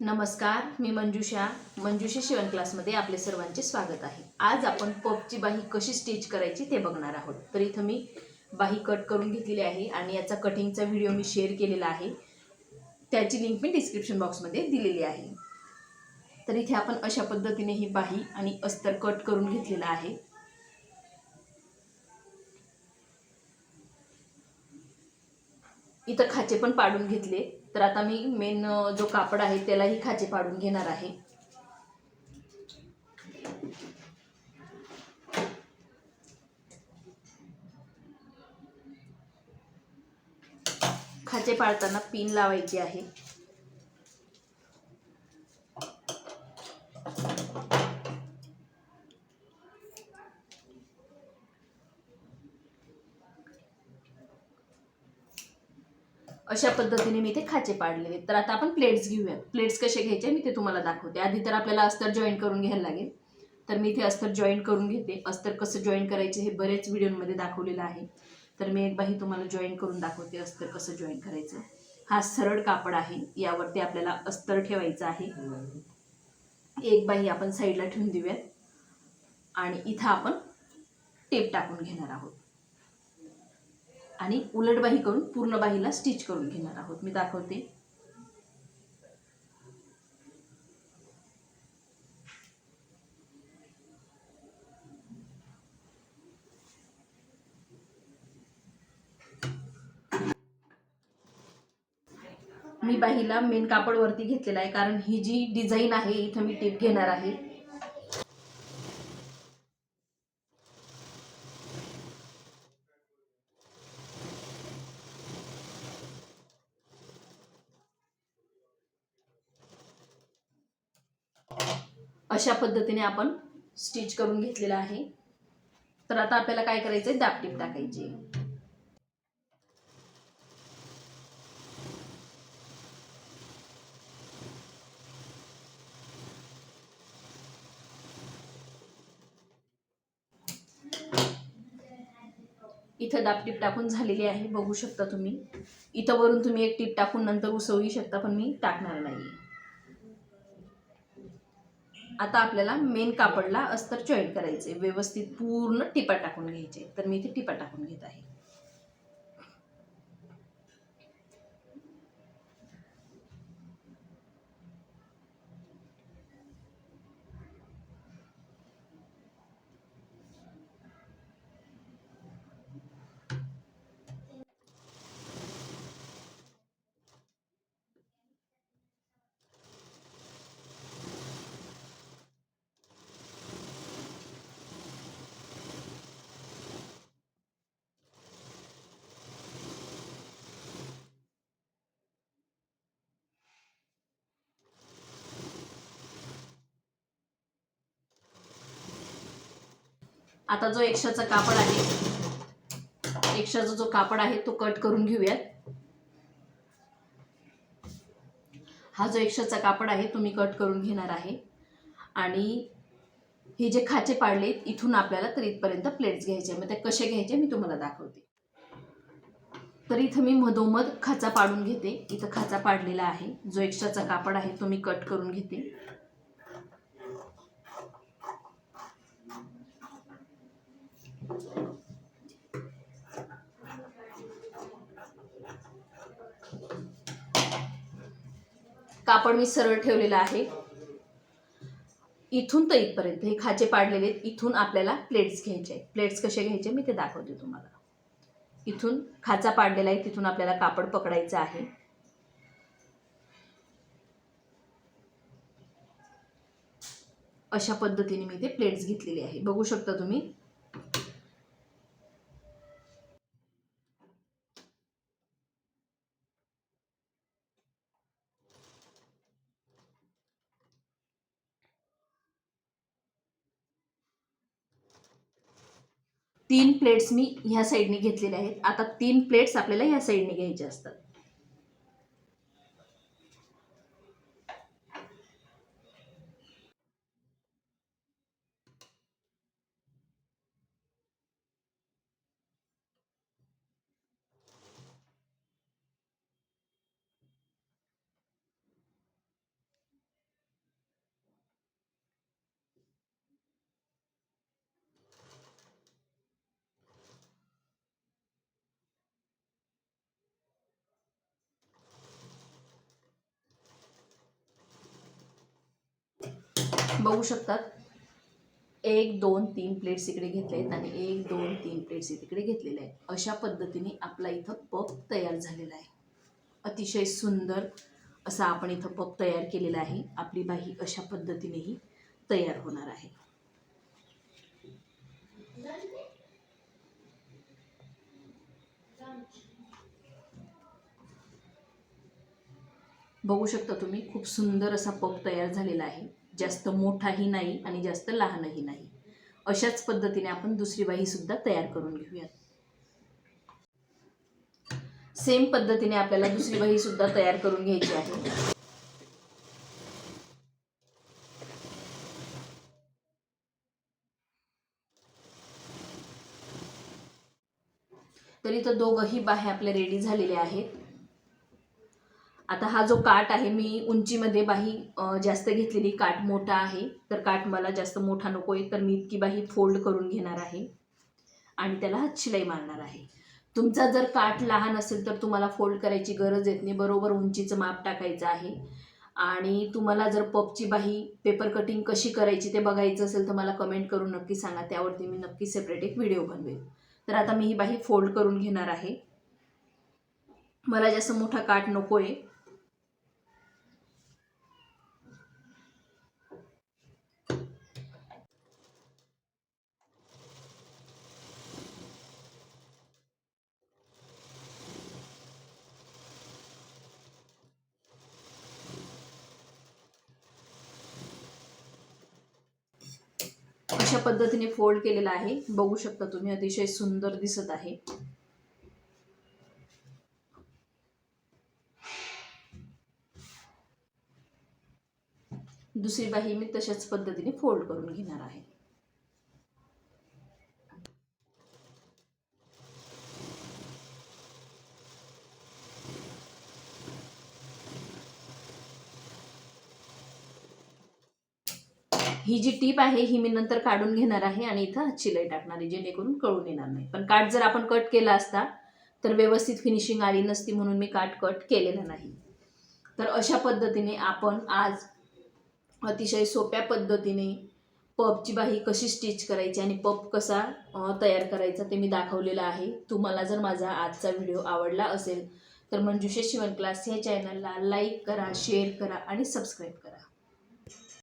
नमस्कार मी मंजुषा. मंजुषा शिवण क्लासमध्ये आपले सर्वांचे स्वागत आहे. आज आपण पपची बाही कशी स्टिच करायची ते बघणार आहोत. तर इथं मी बाही कट करून घेतलेली आहे आणि याचा कटिंगचा व्हिडिओ मी शेअर केलेला आहे. त्याची लिंक मी डिस्क्रिप्शन बॉक्समध्ये दिलेली आहे. तर इथे आपण अशा पद्धतीने ही बाही आणि अस्तर कट करून घेतलेला आहे. इथं खाचे पण पाडून घेतले. तर आता मी मेन जो कापड आहे त्यालाही खाचे पाडून घेणार आहे. खाचे पाडताना पिन लावायची आहे. अशा पद्धतीने मी ते खाचे पाडलेले तर आता आपण प्लेट्स घेऊयात. प्लेट्स कसे घ्यायचे मी ते तुम्हाला दाखवते. आधी तर आपल्याला अस्तर जॉईन करून घ्यायला लागेल. तर मी इथे अस्तर जॉईन करून घेते. अस्तर कसं जॉईन करायचे हे बरेच व्हिडिओमध्ये दाखवलेलं आहे. तर मी एक बाही तुम्हाला जॉईन करून दाखवते अस्तर कसं जॉईन करायचं. हा सरळ कापड आहे. यावरती आपल्याला अस्तर ठेवायचं आहे. एक बाही आपण साईडला ठेवून देऊयात. आणि इथं आपण टेप टाकून घेणार आहोत. आणि उलट बाही करून पूर्ण बाहीला स्टिच करून घेणार आहोत. मी दाखवते. मी बाहीला मेन कापड वरती घेतलेला आहे कारण ही जी डिझाईन आहे इथं मी टेप घेणार आहे. अशा पद्धतीने आपण स्टिच करून घेतलेलं आहे. तर आता आपल्याला काय करायचं आहे दापटीप टाकायची. इथं दापटीप टाकून झालेली आहे. बघू शकता तुम्ही. इथं वरून तुम्ही एक टीप टाकून नंतर उसवू शकता पण मी टाकणार नाही आता आपल्याला मेन कापडला अस्तर जॉईन करायचे व्यवस्थित पूर्ण टिपा टाकून घ्यायचे. तर मी इथे टिपा टाकून घेत आहे. आता जो एक्स्ट्राचा कापड आहे एक्स्ट्राचा जो कापड आहे तो कट करून घेऊयात. हा जो एक्स्ट्राचा कापड आहे तो मी कट करून घेणार आहे. आणि हे जे खाचे पाडले इथून आपल्याला तर इथपर्यंत प्लेट्स घ्यायचे मग ते कसे घ्यायचे मी तुम्हाला दाखवते. तर इथं मी मधोमध खाचा पाडून घेते. इथं खाचा पाडलेला आहे. जो एक्स्ट्राचा कापड आहे तो मी कट करून घेते. कापड मी सरळ ठेवलेलं आहे. इथून तर इथपर्यंत. हे खाचे पाडलेले आहेत. इथून आपल्याला प्लेट्स घ्यायचे आहेत. प्लेट्स कसे घ्यायचे मी ते दाखवते तुम्हाला. इथून खाचा पाडलेला आहे. तिथून आपल्याला कापड पकडायचं आहे. अशा पद्धतीने मी ते प्लेट्स घेतलेले आहे. बघू शकता तुम्ही. तीन प्लेट्स मी ह्या साईडने घेतलेल्या आहेत. आता तीन प्लेट्स आपल्याला ह्या साईडने घ्यायचे असतात. बघू शकतात. एक दोन तीन प्लेट्स इकडे घेतले आहेत आणि एक दोन तीन प्लेट्स तिकडे घेतलेले आहेत. अशा पद्धतीने आपला इथं पप तयार झालेला आहे. अतिशय सुंदर असा आपण इथं पप तयार केलेला आहे. आपली बाही अशा पद्धतीनेही तयार होणार आहे. बघू शकता तुम्ही खूप सुंदर असा पप तयार झालेला आहे. जास्त मोठाही नाही आणि जास्त लहानही नाही. अशाच पद्धतीने आपण दुसरी बाहीसुद्धा तयार करून घेऊयात. सेम पद्धतीने आपल्याला दुसरी बाही सुद्धा तयार करून घ्यायची आहे. तर इथं दोघंही बाह्या आपल्या रेडी झालेल्या आहेत. आता हा जो काठ आहे मी उंचीमध्ये बाही जास्त घेतलेली काठ मोठा आहे. तर काठ मला जास्त मोठा नको आहे तर मी इतकी बाही फोल्ड करून घेणार आहे. आणि त्याला हात शिलाई मारणार आहे. तुमचा जर काठ लहान असेल तर तुम्हाला फोल्ड करायची गरज येत नाही. बरोबर उंचीचं माप टाकायचं आहे. आणि तुम्हाला जर पपची बाही पेपर कटिंग कशी करायची ते बघायचं असेल तर मला कमेंट करून नक्की सांगा. त्यावरती मी नक्की सेपरेट एक व्हिडिओ बनवेल. तर आता मी ही बाही फोल्ड करून घेणार आहे. मला जास्त मोठा काठ नको आहे अशा पद्धतीने फोल्ड केलेला आहे. बघू शकता तुम्ही अतिशय सुंदर दिसत आहे. दुसरी बाही मी तशाच पद्धतीने फोल्ड करून घेणार आहे. ही जी टीप आहे ही मी नंतर काढून घेणार आहे आणि इथं चिलई टाकणार आहे जेणेकरून कळून येणार नाही. पण काठ जर आपण कट केला असता तर व्यवस्थित फिनिशिंग आली नसती म्हणून मी काठ कट केलेला नाही. तर अशा पद्धतीने आपण आज अतिशय सोप्या पद्धतीने पबची बाही कशी स्टिच करायची आणि पप कसा तयार करायचा ते मी दाखवलेलं आहे. तुम्हाला जर माझा आजचा व्हिडिओ आवडला असेल तर मंजुषे शिवण क्लास या चॅनलला लाईक करा शेअर करा आणि सबस्क्राईब करा.